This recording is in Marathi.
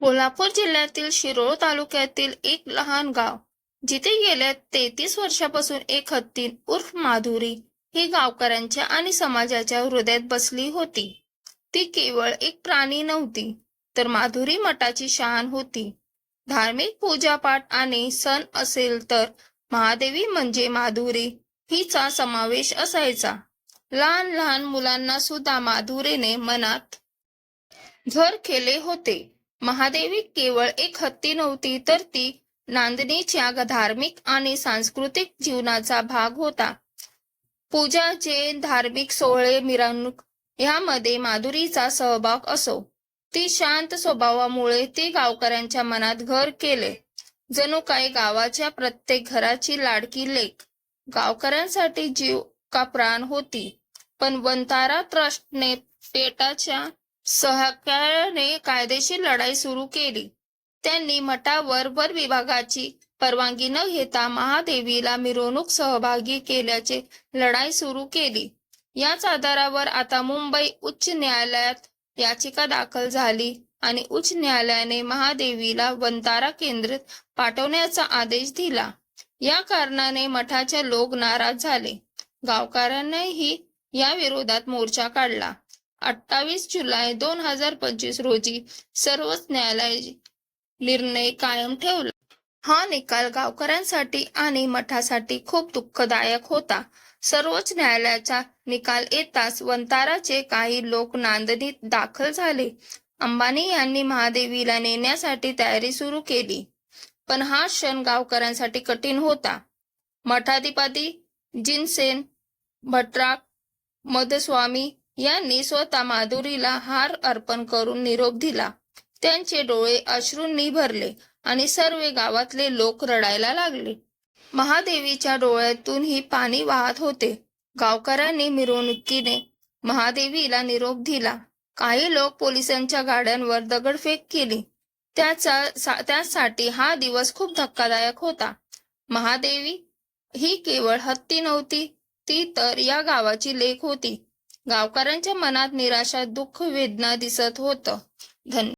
कोल्हापूर जिल्ह्यातील शिरोळ तालुक्यातील एक लहान गाव जिथे गेल्या तेहतीस वर्षापासून एक हत्तीन उर्फ माधुरी ही गावकऱ्यांच्या आणि समाजाच्या हृदयात बसली होती. ती केवळ एक प्राणी नव्हती तर माधुरी मठाची शान होती. धार्मिक पूजापाठ आणि सण असेल तर महादेवी म्हणजे माधुरी हिचा समावेश असायचा. लहान लहान मुलांना सुद्धा माधुरीने मनात घर केले होते. महादेवी केवळ एक हत्ती नव्हती तर ती नांदणीच्या धार्मिक आणि सांस्कृतिक जीवनाचा भाग होता. पूजा जैन धार्मिक सोहळे मिरवणूक यामध्ये माधुरीचा सहभाग असो ती शांत स्वभावामुळे ती गावकऱ्यांच्या मनात घर केले. जणू काही गावाच्या प्रत्येक घराची लाडकी लेक. गावकऱ्यांसाठी जीव का प्राण होती? पण वंतारा ट्रस्टने पेटाच्या सहकार्याने कायदेशीर लढाई सुरू केली. त्यांनी मठावर वर विभागाची परवानगी न घेता महादेवीला मिरवणूक सहभागी केल्याचे लढाई सुरू केली. याच आधारावर आता मुंबई उच्च न्यायालयात याचिका दाखल झाली आणि उच्च न्यायालयाने महादेवीला वंतारा केंद्रित पाठवण्याचा आदेश दिला. या कारणाने मठाचे लोक नाराज झाले. गावकऱ्यांनीही या विरोधात मोर्चा काढला. अठ्ठावीस जुलै दोन हजार पंचवीस रोजी सर्वोच्च न्यायालय निर्णय कायम ठेवला. हा निकाल गावकऱ्यांसाठी आणि मठासाठी खूप दुःखदायक होता. सर्वोच्च न्यायालयाचा निकाल येताच वंताराचे काही लोक नांदणीत दाखल झाले. अंबानी यांनी महादेवीला नेण्यासाठी तयारी सुरू केली. पण हा क्षण गावकऱ्यांसाठी कठीण होता. मठाधिपती जिनसेन भट्टराक मधस्वामी यांनी स्वतः माधुरीला हार अर्पण करून निरोप दिला. त्यांचे डोळे अश्रूंनी भरले आणि सर्व गावातले लोक रडायला लागले. महादेवीच्या डोळ्यातूनही पाणी वाहत होते. गावकऱ्यांनी मिरवणुकीने महादेवीला निरोप दिला. काही लोक पोलिसांच्या गाड्यांवर दगडफेक केली. त्याचा त्यासाठी हा दिवस खूप धक्कादायक होता. महादेवी ही केवळ हत्ती नव्हती ती तर या गावाची लेख होती. गावकऱ्यांच्या मनात निराशा दुःख वेदना दिसत होतं. धन्यवाद